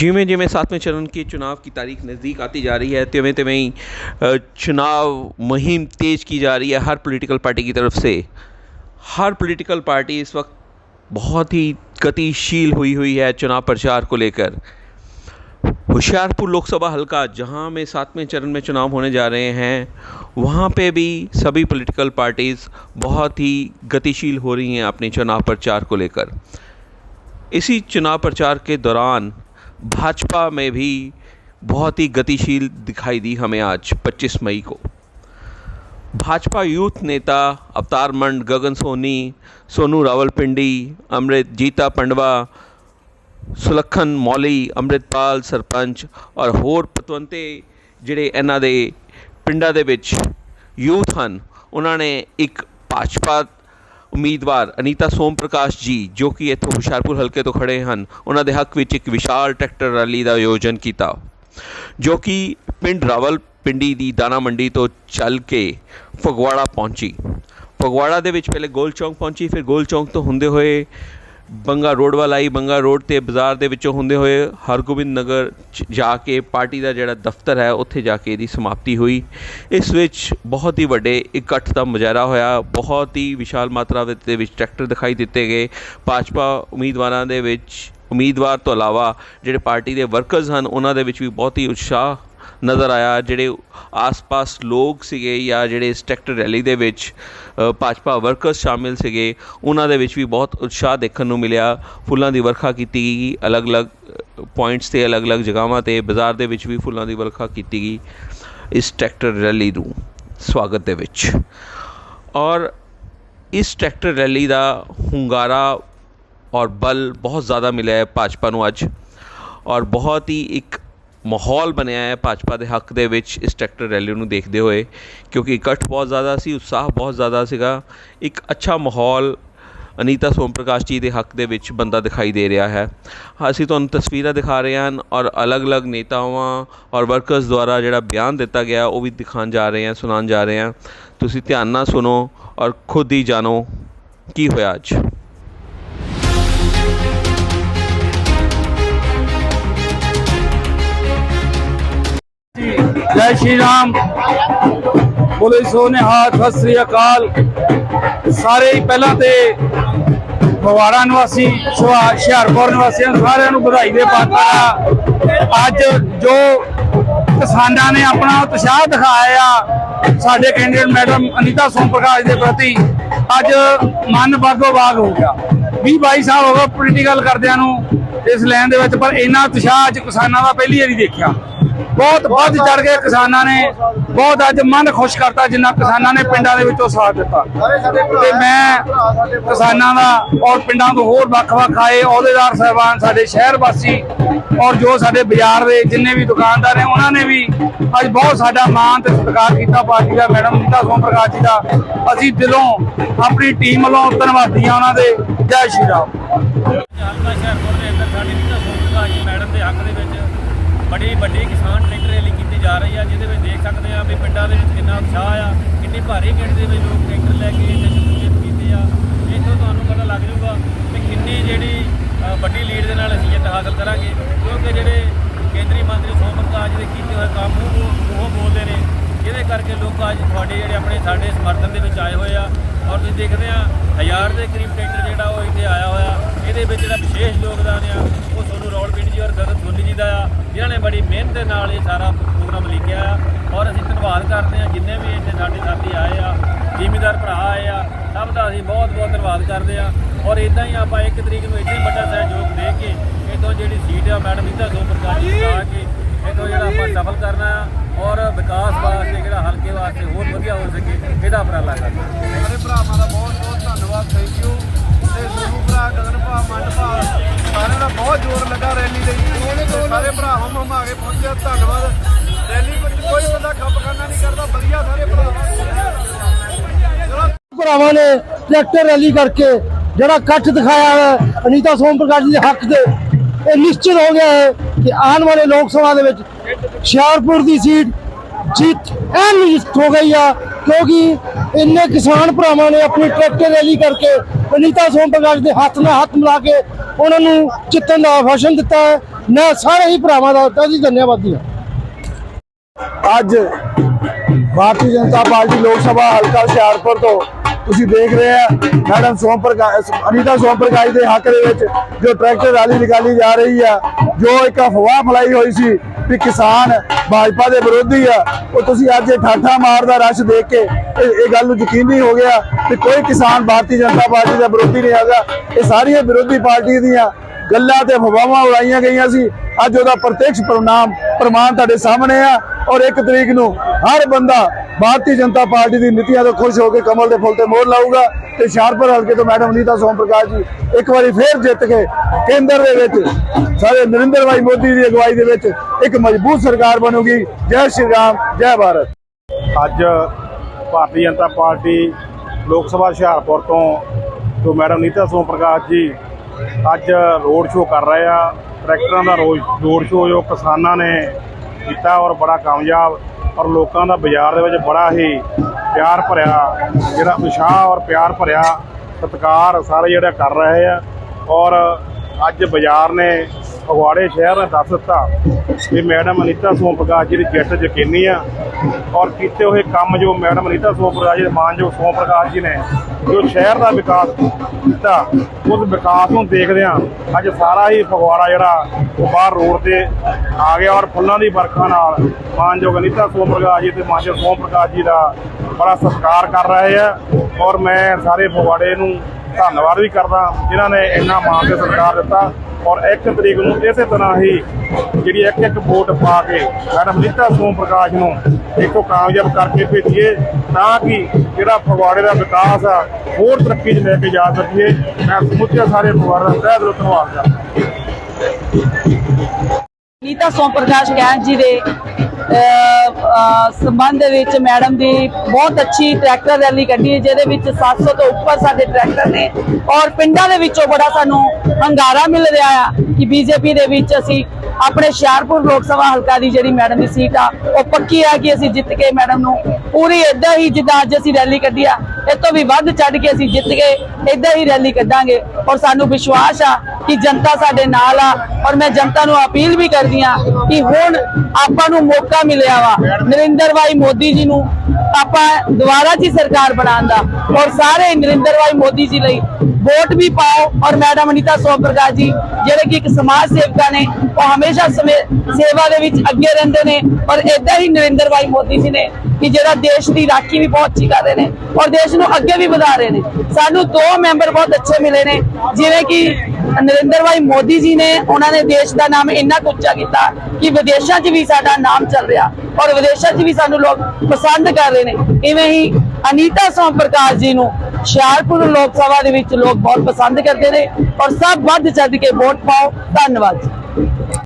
जिमें जिमें सातवें चरण के चुनाव की तारीख नज़दीक आती जा रही है, तिवें तिवें ही चुनाव मुहिम तेज की जा रही है हर पॉलिटिकल पार्टी की तरफ़ से। हर पॉलिटिकल पार्टी इस वक्त बहुत ही गतिशील हुई हुई है चुनाव प्रचार को लेकर। होशियारपुर लोकसभा हलका, जहाँ में सातवें चरण में चुनाव होने जा रहे हैं, वहाँ पे भी सभी पॉलिटिकल पार्टीज़ बहुत ही गतिशील हो रही हैं अपने चुनाव प्रचार को लेकर। इसी चुनाव प्रचार के दौरान भाजपा में भी बहुत ही गतिशील दिखाई दी हमें आज 25 मई को भाजपा यूथ नेता अवतार मंड गगन सोनी सोनू रावलपिंडी अमृत जीता पंडवा ਸੁਲੱਖਣ ਮੌਲੀ ਅੰਮ੍ਰਿਤਪਾਲ ਸਰਪੰਚ ਔਰ ਹੋਰ ਪਤਵੰਤੇ ਜਿਹੜੇ ਇਹਨਾਂ ਦੇ ਪਿੰਡਾਂ ਦੇ ਵਿੱਚ ਯੂਥ ਹਨ ਉਹਨਾਂ ਨੇ ਇੱਕ ਭਾਜਪਾ ਉਮੀਦਵਾਰ ਅਨੀਤਾ ਸੋਮ ਪ੍ਰਕਾਸ਼ ਜੀ, ਜੋ ਕਿ ਇੱਥੋਂ ਹੁਸ਼ਿਆਰਪੁਰ ਹਲਕੇ ਤੋਂ ਖੜੇ ਹਨ, ਉਹਨਾਂ ਦੇ ਹੱਕ ਵਿੱਚ ਇੱਕ ਵਿਸ਼ਾਲ ਟਰੈਕਟਰ ਰੈਲੀ ਦਾ ਆਯੋਜਨ ਕੀਤਾ, ਜੋ ਕਿ ਪਿੰਡ ਰਾਵਲ ਪਿੰਡੀ ਦੀ ਦਾਣਾ ਮੰਡੀ ਤੋਂ ਚੱਲ ਕੇ ਫਗਵਾੜਾ ਪਹੁੰਚੀ। ਫਗਵਾੜਾ ਦੇ ਵਿੱਚ ਪਹਿਲੇ ਗੋਲ ਚੌਂਕ ਪਹੁੰਚੀ, ਫਿਰ ਗੋਲ ਚੌਂਕ ਤੋਂ ਹੁੰਦੇ ਹੋਏ ਬੰਗਾ ਰੋਡ ਵੱਲ ਆਈ, ਬੰਗਾ ਰੋਡ ਤੇ ਬਾਜ਼ਾਰ ਦੇ ਵਿੱਚੋਂ ਹੁੰਦੇ ਹੋਏ ਹਰਗੋਬਿੰਦ ਨਗਰ 'ਚ ਜਾ ਕੇ ਪਾਰਟੀ ਦਾ ਜਿਹੜਾ ਦਫ਼ਤਰ ਹੈ, ਉੱਥੇ ਜਾ ਕੇ ਇਹਦੀ ਸਮਾਪਤੀ ਹੋਈ। ਇਸ ਵਿੱਚ ਬਹੁਤ ਹੀ ਵੱਡੇ ਇਕੱਠ ਦਾ ਮੁਜ਼ਾਹਰਾ ਹੋਇਆ। ਬਹੁਤ ਹੀ ਵਿਸ਼ਾਲ ਮਾਤਰਾ ਦੇ ਵਿੱਚ ਟਰੈਕਟਰ ਦਿਖਾਈ ਦਿੱਤੇ ਗਏ। ਭਾਜਪਾ ਉਮੀਦਵਾਰਾਂ ਦੇ ਵਿੱਚ ਉਮੀਦਵਾਰ ਤੋਂ ਇਲਾਵਾ ਜਿਹੜੇ ਪਾਰਟੀ ਦੇ ਵਰਕਰਸ ਹਨ, ਉਹਨਾਂ ਦੇ ਵਿੱਚ ਵੀ ਬਹੁਤ ਹੀ ਉਤਸ਼ਾਹ ਨਜ਼ਰ ਆਇਆ, ਜਿਹੜੇ ਆਸ-ਪਾਸ ਲੋਕ ਸੀਗੇ ਜਾਂ ਜਿਹੜੇ ਇਸ ਟਰੈਕਟਰ ਰੈਲੀ ਦੇ ਵਿੱਚ ਭਾਜਪਾ ਵਰਕਰਸ ਸ਼ਾਮਿਲ ਸੀਗੇ, ਉਹਨਾਂ ਦੇ ਵਿੱਚ ਵੀ ਬਹੁਤ ਉਤਸ਼ਾਹ ਦੇਖਣ ਨੂੰ ਮਿਲਿਆ। ਫੁੱਲਾਂ ਦੀ ਵਰਖਾ ਕੀਤੀ ਗਈ, ਅਲੱਗ-ਅਲੱਗ ਪੁਆਇੰਟਸ ਤੇ ਅਲੱਗ-ਅਲੱਗ ਜਗ੍ਹਾਵਾਂ ਤੇ, ਬਾਜ਼ਾਰ ਦੇ ਵਿੱਚ ਵੀ ਫੁੱਲਾਂ ਦੀ ਵਰਖਾ ਕੀਤੀ ਗਈ ਇਸ ਟਰੈਕਟਰ ਰੈਲੀ ਨੂੰ, ਸਵਾਗਤ ਦੇ ਵਿੱਚ। ਔਰ ਇਸ ਟਰੈਕਟਰ ਰੈਲੀ ਦਾ ਹੁੰਗਾਰਾ ਔਰ ਬਲ ਬਹੁਤ ਜ਼ਿਆਦਾ ਮਿਲਿਆ ਹੈ ਭਾਜਪਾ ਨੂੰ ਅੱਜ। ਔਰ ਬਹੁਤ ਹੀ ਇੱਕ ਮਾਹੌਲ ਬਣਿਆ ਹੈ ਭਾਜਪਾ ਦੇ ਹੱਕ ਦੇ ਵਿੱਚ ਇਸ ਟਰੈਕਟਰ ਰੈਲੀ ਨੂੰ ਦੇਖਦੇ ਹੋਏ, ਕਿਉਂਕਿ ਇਕੱਠ ਬਹੁਤ ਜ਼ਿਆਦਾ ਸੀ, ਉਤਸ਼ਾਹ ਬਹੁਤ ਜ਼ਿਆਦਾ ਸੀਗਾ। ਇੱਕ ਅੱਛਾ ਮਾਹੌਲ ਅਨੀਤਾ ਸੋਮ ਪ੍ਰਕਾਸ਼ ਜੀ ਦੇ ਹੱਕ ਦੇ ਵਿੱਚ ਬੰਦਾ ਦਿਖਾਈ ਦੇ ਰਿਹਾ ਹੈ। ਅਸੀਂ ਤੁਹਾਨੂੰ ਤਸਵੀਰਾਂ ਦਿਖਾ ਰਹੇ ਹਾਂ ਔਰ ਅਲੱਗ-ਅਲੱਗ ਨੇਤਾਵਾਂ ਔਰ ਵਰਕਰਸ ਦੁਆਰਾ ਜਿਹੜਾ ਬਿਆਨ ਦਿੱਤਾ ਗਿਆ, ਉਹ ਵੀ ਦਿਖਾਉਣ ਜਾ ਰਹੇ ਹਾਂ, ਸੁਣਾਉਣ ਜਾ ਰਹੇ ਹਾਂ। ਤੁਸੀਂ ਧਿਆਨ ਨਾਲ ਸੁਣੋ ਔਰ ਖੁਦ ਹੀ ਜਾਣੋ ਕੀ ਹੋਇਆ ਅੱਜ। ਜੈ ਸ਼੍ਰੀ ਰਾਮ। ਬੋਲੇ ਸੋ ਨਿਹਾਲ ਸਤਿ ਸ੍ਰੀ ਅਕਾਲ। ਸਾਰੇ ਹੀ ਪਹਿਲਾਂ ਤੇ ਫਗਵਾੜਾ ਨਿਵਾਸੀ ਹੁਸ਼ਿਆਰਪੁਰ ਨਿਵਾਸੀਆਂ ਸਾਰਿਆਂ ਨੂੰ ਵਧਾਈ ਦੇ ਪਾਤਰ ਅੱਜ ਜੋ ਕਿਸਾਨਾਂ ਨੇ ਆਪਣਾ ਉਤਸ਼ਾਹ ਦਿਖਾਇਆ ਸਾਡੇ ਕੈਂਡੀਡੇਟ ਮੈਡਮ ਅਨੀਤਾ ਸੋਮ ਪ੍ਰਕਾਸ਼ ਦੇ ਪ੍ਰਤੀ, ਅੱਜ ਮਨ ਬਾਗੋ ਬਾਗ ਹੋ ਗਿਆ। 20 22 ਸਾਲ ਹੋ ਗਏ ਪੋਲੀਟੀਕਲ ਕਰਦਿਆਂ ਨੂੰ ਇਸ ਲਾਈਨ ਦੇ ਵਿੱਚ, ਪਰ ਇੰਨਾ ਉਤਸ਼ਾਹ ਅੱਜ ਕਿਸਾਨਾਂ ਦਾ ਪਹਿਲੀ ਵਾਰੀ ਦੇਖਿਆ। ਬਹੁਤ ਵੱਧ ਚੜ ਕੇ ਕਿਸਾਨਾਂ ਨੇ। ਬਹੁਤ ਅੱਜ ਮਨ ਖੁਸ਼ ਕਰਤਾ ਜਿੰਨਾ ਕਿਸਾਨਾਂ ਨੇ ਪਿੰਡਾਂ ਦੇ ਵਿੱਚੋਂ ਸਾਥ ਦਿੱਤਾ। ਤੇ ਮੈਂ ਕਿਸਾਨਾਂ ਦਾ ਔਰ ਪਿੰਡਾਂ ਤੋਂ ਹੋਰ ਵੱਖ-ਵੱਖ ਆਏ, ਅਹੁਦੇਦਾਰ ਸਾਹਿਬਾਨ, ਸਾਡੇ ਸ਼ਹਿਰ ਵਾਸੀ ਔਰ ਜੋ ਸਾਡੇ ਬਾਜ਼ਾਰ ਦੇ ਜਿੰਨੇ ਵੀ ਦੁਕਾਨਦਾਰ ਨੇ, ਉਹਨਾਂ ਨੇ ਵੀ ਅੱਜ ਬਹੁਤ ਸਾਡਾ ਮਾਣ ਤੇ ਸਤਿਕਾਰ ਕੀਤਾ। ਪਾਰਟੀ ਦਾ ਮੈਡਮ ਨੀਤਾ ਸੋਮ ਪ੍ਰਕਾਸ਼ ਜੀ ਦਾ। ਅਸੀਂ ਦਿਲੋਂ ਆਪਣੀ ਟੀਮ ਵੱਲੋਂ ਧੰਨਵਾਦੀ ਹਾਂ ਉਹਨਾਂ ਦੇ। ਜੈ ਸ਼੍ਰੀ ਰਾਮ ਹਲਕਾ ਹੁਸ਼ਿਆਰਪੁਰ ਦੇ ਅੰਦਰ ਸਾਡੀ ਨੀਤਾ ਸੋਮਿਕਾ ਜੀ ਮੈਡਮ ਦੇ ਹੱਕ ਦੇ ਵਿੱਚ ਬੜੀ ਵੱਡੀ ਕਿਸਾਨ ਟਰੈਕਟਰ ਰੈਲੀ ਕੀਤੀ ਜਾ ਰਹੀ ਆ, ਜਿਹਦੇ ਵਿੱਚ ਦੇਖ ਸਕਦੇ ਆ ਵੀ ਪਿੰਡਾਂ ਦੇ ਵਿੱਚ ਕਿੰਨਾ ਉਤਸ਼ਾਹ ਆ, ਕਿੰਨੀ ਭਾਰੀ ਗਿਣਤੀ ਦੇ ਵਿੱਚ ਲੋਕ ਟਰੈਕਟਰ ਲੈ ਕੇ ਇੱਥੇ ਸ਼ਮੂਲੀਅਤ ਕੀਤੀ ਆ। ਇੱਥੋਂ ਤੁਹਾਨੂੰ ਪਤਾ ਲੱਗ ਜਾਊਗਾ ਕਿ ਕਿੰਨੀ ਜਿਹੜੀ ਵੱਡੀ ਲੀਡ ਦੇ ਨਾਲ ਅਸੀਂ ਜਿੱਤ ਹਾਸਲ ਕਰਾਂਗੇ, ਕਿਉਂਕਿ ਜਿਹੜੇ ਕੇਂਦਰੀ ਮੰਤਰੀ ਸੋਮ ਪ੍ਰਕਾਸ਼ ਜੀ ਦੇ ਕੀਤੇ ਹੋਏ ਕੰਮ ਉਹ ਉਹ ਬੋਲਦੇ ਨੇ, ਜਿਹਦੇ ਕਰਕੇ ਲੋਕ ਅੱਜ ਤੁਹਾਡੇ ਜਿਹੜੇ ਆਪਣੇ ਸਾਡੇ ਸਮਰਥਨ ਦੇ ਵਿੱਚ ਆਏ ਹੋਏ ਆ। ਔਰ ਤੁਸੀਂ ਦੇਖਦੇ ਆ, ਹਜ਼ਾਰ ਦੇ ਕਰੀਬ ਟਰੈਕਟਰ ਜਿਹੜਾ ਉਹ ਇੱਥੇ ਆਇਆ ਹੋਇਆ, ਇਹਦੇ ਵਿੱਚ ਜਿਹੜਾ ਵਿਸ਼ੇਸ਼ ਯੋਗਦਾਨ ਆ, ਉਹ ਸੋਨੂੰ ਰੌਲਪਿੰਡ ਜੀ ਔਰ ਗਗਨ ਸੋਨੀ ਜੀ ਦਾ ਆ, ਜਿਨ੍ਹਾਂ ਨੇ ਬੜੀ ਮਿਹਨਤ ਦੇ ਨਾਲ ਇਹ ਸਾਰਾ ਪ੍ਰੋਗਰਾਮ ਲਿਖਿਆ ਆ। ਔਰ ਅਸੀਂ ਧੰਨਵਾਦ ਕਰਦੇ ਆ ਜਿੰਨੇ ਵੀ ਇੱਥੇ ਸਾਡੇ ਸਾਥੀ ਆਏ ਆ, ਜ਼ਿਮੀਦਾਰ ਭਰਾ ਆਏ ਆ, ਸਭ ਦਾ ਅਸੀਂ ਬਹੁਤ ਬਹੁਤ ਧੰਨਵਾਦ ਕਰਦੇ ਆ ਔਰ ਇਦਾਂ ਹੀ ਆਪਾਂ ਇੱਕ ਤਰੀਕ ਨੂੰ ਇੱਥੇ ਵੱਡਾ ਸਹਿਯੋਗ ਦੇ ਕੇ ਇਦੋਂ ਜਿਹੜੀ ਸੀਟ ਆ, ਮੈਡਮ ਇਹਦਾ ਦੋ ਪ੍ਰਕਾਰ ਜੀ ਆ ਕੇ ਇਦੋਂ ਜਿਹੜਾ ਆਪਾਂ ਸਫਲ ਕਰਨਾ ਆ। ਔਰ ਵਿਕਾਸ ਵਾਸਤੇ ਜਿਹੜਾ ਹਲਕੇ ਵਾਸਤੇ ਹੋਰ ਵਧੀਆ ਹੋ ਸਕੇ ਇਹਦਾ ਉਪਰਾਲਾ ਕਰਨਾ ਸਾਰੇ ਭਰਾਵਾਂ ਦਾ ਬਹੁਤ ਬਹੁਤ ਧੰਨਵਾਦ ਥੈਂਕ ਯੂ ਤੇ ਗੁਰੂ ਭਰਾ ਗਗਨ ਭਾ ਮੰਡ ਭਾ ਸਾਰਿਆਂ ਦਾ ਬਹੁਤ ਜ਼ੋਰ ਲੱਗਾ ਰੈਲੀ ਦੇ ਸਾਰੇ ਭਰਾਵਾਂ ਨੂੰ ਆ ਕੇ ਪਹੁੰਚਿਆ ਧੰਨਵਾਦ। ਰੈਲੀ ਵਿੱਚ ਕੋਈ ਬੰਦਾ ਖੱਪ ਖਾਨਾ ਨਹੀਂ ਕਰਦਾ ਵਧੀਆ ਸਾਰੇ ਭਰਾ। ਭਰਾਵਾਂ ਨੇ ਟਰੈਕਟਰ ਰੈਲੀ ਕਰਕੇ ਜਿਹੜਾ ਇਕੱਠ ਦਿਖਾਇਆ ਹੈ ਅਨੀਤਾ ਸੋਮ ਪ੍ਰਕਾਸ਼ ਜੀ ਦੇ ਹੱਕ ਦੇ ਇਹ ਨਿਸ਼ਚਿਤ ਹੋ ਗਿਆ ਹੈ ਕਿ ਆਉਣ ਵਾਲੇ ਲੋਕ ਸਭਾ ਦੇ ਵਿੱਚ ਹੁਸ਼ਿਆਰਪੁਰ ਦੀ ਸੀਟ ਜਿੱਤ ਐਨ ਨਿਸ਼ਚਿਤ ਹੋ ਗਈ ਆ। ਕਿਉਂਕਿ ਇੰਨੇ ਕਿਸਾਨ ਭਰਾਵਾਂ ਨੇ ਆਪਣੀ ਟਰੈਕਟਰ ਰੈਲੀ ਕਰਕੇ ਅਨੀਤਾ ਸੋਮ ਪ੍ਰਕਾਸ਼ ਦੇ ਹੱਥ ਨਾਲ ਹੱਥ ਮਿਲਾ ਕੇ ਉਹਨਾਂ ਨੂੰ ਜਿੱਤਣ ਦਾ ਆਸ਼ਵਾਸਨ ਦਿੱਤਾ ਹੈ। ਮੈਂ ਸਾਰੇ ਹੀ ਭਰਾਵਾਂ ਦਾ ਤਹਿ ਦਿਲ ਧੰਨਵਾਦੀ ਹਾਂ। ਅੱਜ ਭਾਰਤੀ ਜਨਤਾ ਪਾਰਟੀ ਲੋਕ ਸਭਾ ਹਲਕਾ ਹੁਸ਼ਿਆਰਪੁਰ ਤੋਂ ਤੁਸੀਂ ਦੇਖ ਰਹੇ ਆ ਮੈਡਮ ਸੋਮ ਪ੍ਰਕਾਸ਼ ਅਨੀਤਾ ਸੋਮ ਪ੍ਰਕਾਸ਼ ਦੇ ਹੱਕ ਦੇ ਵਿੱਚ, ਜੋ ਟਰੈਕਟਰ ਰੈਲੀ ਨਿਕਾਲੀ ਜਾ ਰਹੀ ਆ, ਜੋ ਇੱਕ ਅਫਵਾਹ ਫੈਲਾਈ ਹੋਈ ਸੀ ਵੀ ਕਿਸਾਨ ਭਾਜਪਾ ਦੇ ਵਿਰੋਧੀ ਆ, ਉਹ ਤੁਸੀਂ ਅੱਜ ਇਹ ਠਾਠਾ ਮਾਰਦਾ ਰਸ਼ ਦੇਖ ਕੇ, ਇਹ ਇਹ ਗੱਲ ਨੂੰ ਯਕੀਨੀ ਹੋ ਗਿਆ ਕਿ ਕੋਈ ਕਿਸਾਨ ਭਾਰਤੀ ਜਨਤਾ ਪਾਰਟੀ ਦਾ ਵਿਰੋਧੀ ਨਹੀਂ ਹੈਗਾ, ਇਹ ਸਾਰੀਆਂ ਵਿਰੋਧੀ ਪਾਰਟੀ ਦੀਆਂ ਗੱਲਾਂ ਤੇ ਅਫਵਾਹਾਂ ਉਡਾਈਆਂ ਗਈਆਂ ਸੀ। ਅੱਜ ਉਹਦਾ ਪ੍ਰਤੱਖ ਪ੍ਰਮਾਣ ਪ੍ਰਮਾਣ ਤੁਹਾਡੇ ਸਾਹਮਣੇ ਆ ਔਰ ਇੱਕ ਤਰੀਕ ਨੂੰ ਹਰ ਬੰਦਾ ਭਾਰਤੀ ਜਨਤਾ ਪਾਰਟੀ ਦੀ ਨੀਤੀਆਂ ਤੋਂ ਖੁਸ਼ ਹੋ ਕੇ ਕਮਲ ਦੇ ਫੁੱਲ ਤੇ ਮੋਹਰ ਲਾਊਗਾ ਤੇ ਹੁਸ਼ਿਆਰਪੁਰ ਹਲਕੇ ਤੋਂ ਮੈਡਮ ਨੀਤਾ ਸੋਮ ਪ੍ਰਕਾਸ਼ ਜੀ ਇੱਕ ਵਾਰੀ ਫੇਰ ਜਿੱਤ ਕੇ ਕੇਂਦਰ ਦੇ ਵਿੱਚ ਸਾਰੇ ਨਰਿੰਦਰ ਭਾਈ ਮੋਦੀ ਦੀ ਅਗਵਾਈ ਦੇ ਵਿੱਚ ਇੱਕ ਮਜ਼ਬੂਤ ਸਰਕਾਰ ਬਣੂਗੀ। ਜੈ ਸ਼੍ਰੀ ਰਾਮ, ਜੈ ਭਾਰਤ। ਅੱਜ ਭਾਰਤੀ ਜਨਤਾ ਪਾਰਟੀ ਲੋਕ ਸਭਾ ਹੁਸ਼ਿਆਰਪੁਰ ਤੋਂ ਜੋ ਮੈਡਮ ਨੀਤਾ ਸੋਮ ਪ੍ਰਕਾਸ਼ ਜੀ ਅੱਜ ਰੋਡ ਸ਼ੋਅ ਕਰ ਰਹੇ ਆ। ਟਰੈਕਟਰਾਂ ਦਾ ਰੋਡ ਰੋਡ ਸ਼ੋਅ ਜੋ ਕਿਸਾਨਾਂ ਨੇ ਕੀਤਾ ਔਰ ਬੜਾ ਕਾਮਯਾਬ ਔਰ ਲੋਕਾਂ ਦਾ ਬਾਜ਼ਾਰ ਦੇ ਵਿੱਚ ਬੜਾ ਹੀ ਪਿਆਰ ਭਰਿਆ, ਜਿਹੜਾ ਉਤਸ਼ਾਹ ਔਰ ਪਿਆਰ ਭਰਿਆ, ਸਤਿਕਾਰ ਸਾਰੇ ਜਿਹੜੇ ਕਰ ਰਹੇ ਆ ਔਰ ਅੱਜ ਬਾਜ਼ਾਰ ਨੇ ਫਗਵਾੜੇ ਸ਼ਹਿਰ ਨੇ ਦੱਸ ਦਿੱਤਾ ਕਿ ਮੈਡਮ ਅਨੀਤਾ ਸੋਮ ਪ੍ਰਕਾਸ਼ ਜੀ ਦੀ ਜਿੱਤ ਯਕੀਨੀ ਆ ਔਰ ਕੀਤੇ ਹੋਏ ਕੰਮ ਜੋ ਮੈਡਮ ਅਨੀਤਾ ਸੋਮ ਪ੍ਰਕਾਸ਼ ਜੀ ਦੇ ਮਾਨਯੋਗ ਸੋਮ ਪ੍ਰਕਾਸ਼ ਜੀ ਨੇ ਜੋ ਸ਼ਹਿਰ ਦਾ ਵਿਕਾਸ ਕੀਤਾ, ਉਸ ਵਿਕਾਸ ਨੂੰ ਦੇਖਦੇ ਆ ਅੱਜ ਸਾਰਾ ਹੀ ਫਗਵਾੜਾ ਜਿਹੜਾ ਉਹ ਬਾਹਰ ਰੋਡ ਤੇ ਆ ਗਿਆ ਔਰ ਫੁੱਲਾਂ ਦੀ ਵਰਖਾ ਨਾਲ ਮਾਨਯੋਗ ਅਨੀਤਾ ਸੋਮ ਪ੍ਰਕਾਸ਼ ਜੀ ਤੇ ਮਾਨਯੋਗ ਸੋਮ ਪ੍ਰਕਾਸ਼ ਜੀ ਦਾ ਬੜਾ ਸਤਿਕਾਰ ਕਰ ਰਹੇ ਆ ਔਰ ਮੈਂ ਸਾਰੇ ਫਗਵਾੜੇ ਨੂੰ ਧੰਨਵਾਦ ਵੀ ਕਰਦਾ, ਜਿਨ੍ਹਾਂ ਨੇ ਇੰਨਾ ਮਾਨ ਤੇ ਸਤਿਕਾਰ ਦਿੱਤਾ। ਔਰ ਇੱਕ ਤਰੀਕ ਨੂੰ ਇਸੇ ਤਰ੍ਹਾਂ ਹੀ ਜਿਹੜੀ ਇੱਕ ਇੱਕ ਵੋਟ ਪਾ ਕੇ ਮੈਡਮ ਨੀਤਾ ਸੋਮ ਪ੍ਰਕਾਸ਼ ਨੂੰ ਇੱਕੋ ਕਾਮਯਾਬ ਕਰਕੇ ਭੇਜੀਏ ਤਾਂ ਕਿ ਜਿਹੜਾ ਫਗਵਾੜੇ ਦਾ ਵਿਕਾਸ ਆ, ਹੋਰ ਤਰੱਕੀ 'ਚ ਲੈ ਕੇ ਜਾ ਸਕੀਏ। ਮੈਂ ਸਮੁੱਚੇ ਸਾਰੇ ਫਗਵਾੜੇ ਦਾ ਤਹਿ ਦਿਲੋਂ ਧੰਨਵਾਦ ਕਰਦਾ ਨੀਤਾ ਸੋਮ ਪ੍ਰਕਾਸ਼ ਗੈਂਜ ਜੀ ਦੇ ਸੰਬੰਧ ਵਿੱਚ ਮੈਡਮ ਦੀ ਬਹੁਤ ਅੱਛੀ ਟਰੈਕਟਰ ਰੈਲੀ ਕੱਢੀ, ਜਿਹਦੇ ਵਿੱਚ 700 ਤੋਂ ਉੱਪਰ ਸਾਡੇ ਟਰੈਕਟਰ ਨੇ ਔਰ ਪਿੰਡਾਂ ਦੇ ਵਿੱਚੋਂ ਬੜਾ ਸਾਨੂੰ ਹੰਗਾਰਾ ਮਿਲ ਰਿਹਾ ਆ ਕਿ ਬੀਜੇਪੀ ਦੇ ਵਿੱਚ ਅਸੀਂ ਆਪਣੇ ਹੁਸ਼ਿਆਰਪੁਰ ਲੋਕ ਸਭਾ ਹਲਕਾ ਦੀ ਜਿਹੜੀ ਮੈਡਮ ਦੀ ਸੀਟ ਆ, ਉਹ ਪੱਕੀ ਆ ਕਿ ਅਸੀਂ ਜਿੱਤ ਕੇ ਮੈਡਮ ਨੂੰ ਪੂਰੀ ਏਦਾਂ ਹੀ ਜਿੱਦਾਂ ਅੱਜ ਅਸੀਂ ਰੈਲੀ ਕੱਢੀ ਆ, ਇਹ ਤੋਂ ਵੀ ਵੱਧ ਚੜ ਕੇ ਅਸੀਂ ਜਿੱਤ ਕੇ ਏਦਾਂ ਹੀ ਰੈਲੀ ਕੱਢਾਂਗੇ। ਔਰ ਸਾਨੂੰ ਵਿਸ਼ਵਾਸ ਆ ਕਿ ਜਨਤਾ ਸਾਡੇ ਨਾਲ ਆ, ਔਰ ਮੈਂ ਜਨਤਾ ਨੂੰ ਅਪੀਲ ਵੀ ਕਰਦੀ ਆ ਕਿ ਹੁਣ ਆਪਾਂ ਨੂੰ ਮੌਕਾ ਮਿਲਿਆ ਵਾ, ਨਰਿੰਦਰ ਭਾਈ ਮੋਦੀ ਜੀ ਨੂੰ ਆਪਾਂ ਦੁਬਾਰਾ ਜੀ ਸਰਕਾਰ ਬਣਾਉਣ ਦਾ, ਔਰ ਸਾਰੇ ਨਰਿੰਦਰ ਭਾਈ ਮੋਦੀ ਜੀ ਲਈ ਵੋਟ ਵੀ ਪਾਓ ਔਰ ਮੈਡਮ ਅਨੀਤਾ ਸੋਮ ਪ੍ਰਕਾਸ਼ ਜੀ, ਜਿਹੜੇ ਕਿ ਇੱਕ ਸਮਾਜ ਸੇਵਕਾ ਨੇ, ਉਹ ਹਮੇਸ਼ਾ ਸੇਵਾ ਦੇ ਵਿੱਚ ਅੱਗੇ ਰਹਿੰਦੇ ਨੇ ਔਰ ਇਦਾਂ ਹੀ ਨਰਿੰਦਰ ਭਾਈ ਮੋਦੀ ਜੀ ਨੇ ਕਿ ਜਿਹੜਾ ਦੇਸ਼ ਦੀ ਰਾਖੀ ਵੀ ਬਹੁਤ ਅੱਛੀ ਕਰ ਰਹੇ ਨੇ ਔਰ ਦੇਸ਼ ਨੂੰ ਅੱਗੇ ਵੀ ਵਧਾ ਰਹੇ ਨੇ। ਸਾਨੂੰ ਦੋ ਮੈਂਬਰ ਬਹੁਤ ਅੱਛੇ ਮਿਲੇ ਨੇ, ਜਿਵੇਂ ਕਿ ਨਰਿੰਦਰ ਭਾਈ ਮੋਦੀ ਜੀ ਨੇ, ਉਹਨਾਂ ਨੇ ਦੇਸ਼ ਦਾ ਨਾਮ ਇੰਨਾ ਉੱਚਾ ਕੀਤਾ ਕਿ ਵਿਦੇਸ਼ਾਂ 'ਚ ਵੀ ਸਾਡਾ ਨਾਮ ਚੱਲ ਰਿਹਾ ਔਰ ਵਿਦੇਸ਼ਾਂ 'ਚ ਵੀ ਸਾਨੂੰ ਲੋਕ ਪਸੰਦ ਕਰ ਰਹੇ ਨੇ। ਇਵੇਂ ਹੀ ਅਨੀਤਾ ਸੋਮ ਪ੍ਰਕਾਸ਼ ਜੀ ਨੂੰ ਹੁਸ਼ਿਆਰਪੁਰ ਲੋਕ ਸਭਾ ਦੇ ਵਿੱਚ ਲੋਕ ਬਹੁਤ ਪਸੰਦ ਕਰਦੇ ਨੇ ਔਰ ਸਭ ਵੱਧ ਚੱਦ ਕੇ ਵੋਟ ਪਾਓ। ਧੰਨਵਾਦ